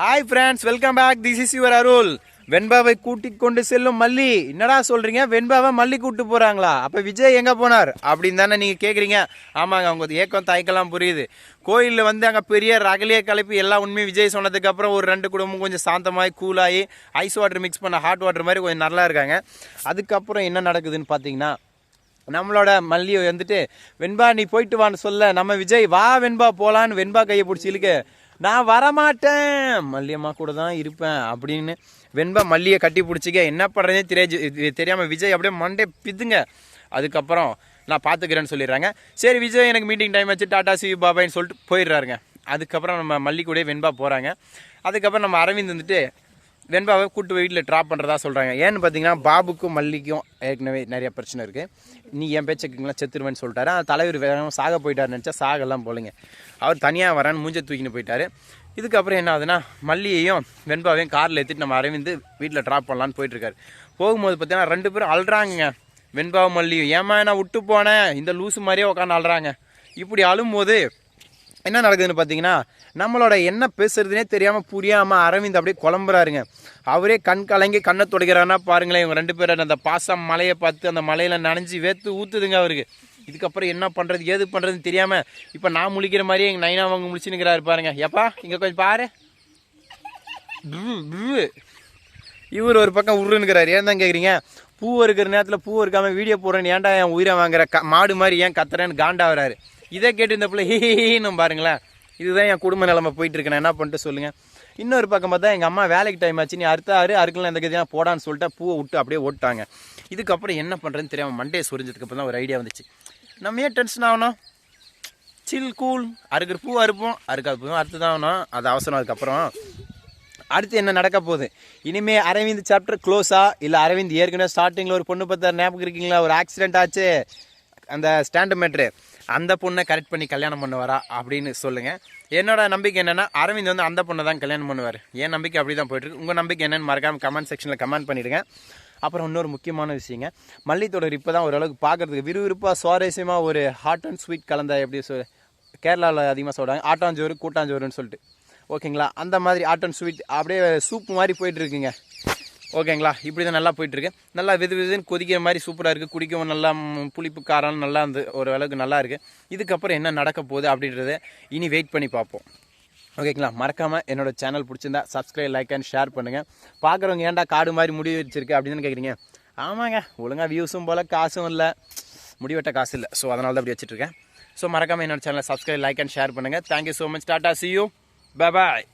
Hi friends welcome back this is your Arul வெண்பாவை கூட்டிக் கொண்டு செல்லும் மல்லி. என்னடா சொல்கிறீங்க வெண்பாவை மல்லி கூட்டு போகிறாங்களா அப்போ விஜய் எங்கே போனார்? அப்படின்னு தானே நீங்கள் கேட்குறீங்க ஆமாங்க அவங்க ஏக்கம் தாய்க்கெல்லாம் புரியுது. கோயிலில் வந்து அங்கே பெரிய ரகலிய கலப்பி எல்லா உண்மையும் விஜய் சொன்னதுக்கப்புறம் ஒரு ரெண்டு குடும்பம் கொஞ்சம் சாந்தமாகி கூலாகி ஐஸ் வாட்டர் மிக்ஸ் பண்ண ஹாட் வாட்டர் மாதிரி கொஞ்சம் நல்லா இருக்காங்க. அதுக்கப்புறம் என்ன நடக்குதுன்னு பார்த்தீங்கன்னா நம்மளோட மல்லியை வந்துட்டு வெண்பா நீ போயிட்டு வான்னு சொல்ல. நம்ம விஜய் வா வெண்பா போகலான்னு வெண்பா கையை பிடிச்சி இழுக்க. நான் வரமாட்டேன். மல்லியம்மா கூட தான் இருப்பேன் அப்படின்னு வெண்பா மல்லியை கட்டி பிடிச்சிக்க என்ன பண்ணுறதே தெரிய தெரியாமல் விஜய் அப்படியே மண்டே பிதுங்க. அதுக்கப்புறம் நான் பார்த்துக்கிறேன்னு சொல்லிடுறாங்க. சரி விஜய் எனக்கு மீட்டிங் டைம் வச்சு டாடா சி பாபான்னு சொல்லிட்டு போயிடுறாருங்க. அதுக்கப்புறம் நம்ம மல்லி கூட வெண்பா போகிறாங்க அதுக்கப்புறம் நம்ம அரவிந்த் வந்துட்டு வெண்பாவை கூட்டு போய் வீட்டில் ட்ராப் பண்ணுறதா சொல்கிறாங்க ஏன்னு பார்த்தீங்கன்னா பாபுக்கும் மல்லிக்கும் ஏற்கனவே நிறைய பிரச்சனை இருக்குது நீ என் பேச்சுக்குங்களாம் செத்துருவேன்னு சொல்லிட்டாரு. அந்த தலைவர் வேணும் சாக போயிட்டார் நினச்சா சாகெல்லாம் போலங்க. அவர் தனியாக வரான்னு மூஞ்ச தூக்கின்னு போயிட்டாரு. இதுக்கப்புறம் என்ன ஆகுதுன்னா மல்லியையும் வெண்பாவையும் காரில் ஏற்றிட்டு நம்ம அரவிந்து வீட்டில் ட்ராப் பண்ணலான்னு போயிட்டுருக்காரு. போகும்போது பார்த்தீங்கன்னா ரெண்டு பேரும் அழுறாங்க வெண்பாவும் மல்லியும் ஏமா நான் விட்டு போனேன் இந்த லூசு மாதிரியே உட்காந்து அழுறாங்க இப்படி அழும்போது என்ன நடக்குதுன்னு பார்த்தீங்கன்னா நம்மளோட என்ன பேசுறதுனே தெரியாமல் புரியாமல் அரவிந்த் அப்படியே குழம்புறாருங்க. அவரே கண் கலங்கி கண்ணை துடைக்கிறாருன்னா பாருங்களேன் இவங்க ரெண்டு பேரும் அந்த பாசம் மலையை பார்த்து அந்த மலையில் நனைஞ்சி வேத்து ஊற்றுதுங்க அவருக்கு. இதுக்கப்புறம் என்ன பண்ணுறது ஏது பண்ணுறதுன்னு தெரியாமல் இப்போ நான் முழிக்கிற மாதிரியே எங்கள் நைனா அவங்க முழிச்சுனுங்கிறாரு பாருங்க. எப்பா இங்கே கொஞ்சம் பாரு. இவர் ஒரு பக்கம் உருன்னுக்கிறாரு. ஏன் தான் கேட்குறீங்க பூ இருக்கிற நேரத்தில் பூ இருக்காமல் வீடியோ போடுறேன்னு ஏன்டா என் உயிரை வாங்குற க மாடு மாதிரி ஏன் கத்துறேன்னு காண்டாகிறாரு இதை கேட்டு இந்த பிள்ளை ஹீன்னு பாருங்களேன். இதுதான் என் குடும்ப நிலைமை போயிட்டு இருக்கேன் என்ன பண்ணிட்டு சொல்லுங்க? இன்னொரு பக்கம் பார்த்தா எங்கள் அம்மா வேலைக்கு டைம் ஆச்சு. நீ அறுத்த ஆறு அறுக்கலாம் இந்த கதையாக போடான்னு சொல்லிட்டு பூவை விட்டு அப்படியே ஓட்டாங்க இதுக்கப்புறம் என்ன பண்ணுறதுன்னு தெரியாமல் மண்டே சொரிஞ்சதுக்கு அப்புறம் தான் ஒரு ஐடியா வந்துச்சு. நம்ம ஏன் டென்ஷன் ஆகணும்? சில் கூல் அறுக்கிற பூ அறுப்போம். அறுக்காத பூ அறுத்து தான் ஆகணும். அது அவசரம். அதுக்கப்புறம் அடுத்து என்ன நடக்க போகுது? இனிமேல் அரவிந்த் சாப்டர் க்ளோஸா இல்லை அரவிந்த் ஏற்கனவே ஸ்டார்டிங்கில் ஒரு பொண்ணு பார்த்தார். ஞாபகம் இருக்கீங்களா? ஒரு ஆக்சிடென்ட் ஆச்சு. அந்த ஸ்டாண்டு மேட்ரு அந்த பொண்ணை கரெக்ட் பண்ணி கல்யாணம் பண்ணுவாரா அப்படின்னு சொல்லுங்க. என்னோட நம்பிக்கை என்னன்னா அரவிந்த் வந்து அந்த பொண்ணை தான் கல்யாணம் பண்ணுவார். என் நம்பிக்கை அப்படி தான் போயிட்டு இருக்கு உங்கள் நம்பிக்கை என்னன்னு மறக்காம கமெண்ட் செக்ஷனில் கமெண்ட் பண்ணிவிடுங்க அப்புறம் இன்னொரு முக்கியமான விஷயங்க. மல்லித்தொடர் இப்போ தான் ஓரளவுக்கு பார்க்கறதுக்கு விறுவிறுப்பாக சுவாரஸ்யமாக ஒரு ஹாட் அண்ட் ஸ்வீட் கலந்த எப்படி சொல் கேரளாவில் அதிகமாக சொல்கிறாங்க ஆட்டாஞ்சோறு கூட்டாஞ்சோறுன்னு சொல்லிட்டு. ஓகேங்களா அந்த மாதிரி ஆட் அண்ட் ஸ்வீட் அப்படியே சூப் மாதிரி போயிட்டுருக்குங்க. ஓகேங்களா? இப்படி தான் நல்லா போயிட்டுருக்கு. நல்லா விது வெதுன்னு கொதிக்கிற மாதிரி சூப்பராக இருக்குது குடிக்கவும் நல்லா புளிப்பு காரம் நல்லா இருந்து ஒரு அளவுக்கு நல்லா இருக்குது இதுக்கப்புறம் என்ன நடக்க போகுது அப்படின்றத இனி வெயிட் பண்ணி பார்ப்போம். ஓகேங்களா? மறக்காமல் என்னோட சேனல் பிடிச்சிருந்தா சப்ஸ்கிரைப் லைக் அண்ட் ஷேர் பண்ணுங்கள் பார்க்குறவங்க ஏன்டா காடு மாதிரி முடி வச்சிருக்கு அப்படின்னு கேட்குறீங்க ஆமாங்க. ஒழுங்காக வியூஸும் போல் காசும் இல்லை. முடிவெட்ட காசு இல்லை. ஸோ அதனால தான் அப்படி வச்சுட்ருக்கேன் ஸோ மறக்காமல் என்னோட சேனலை சப்ஸ்கிரைப் லைக் அண்ட் ஷேர் பண்ணுங்கள் thank you so much tata see you bye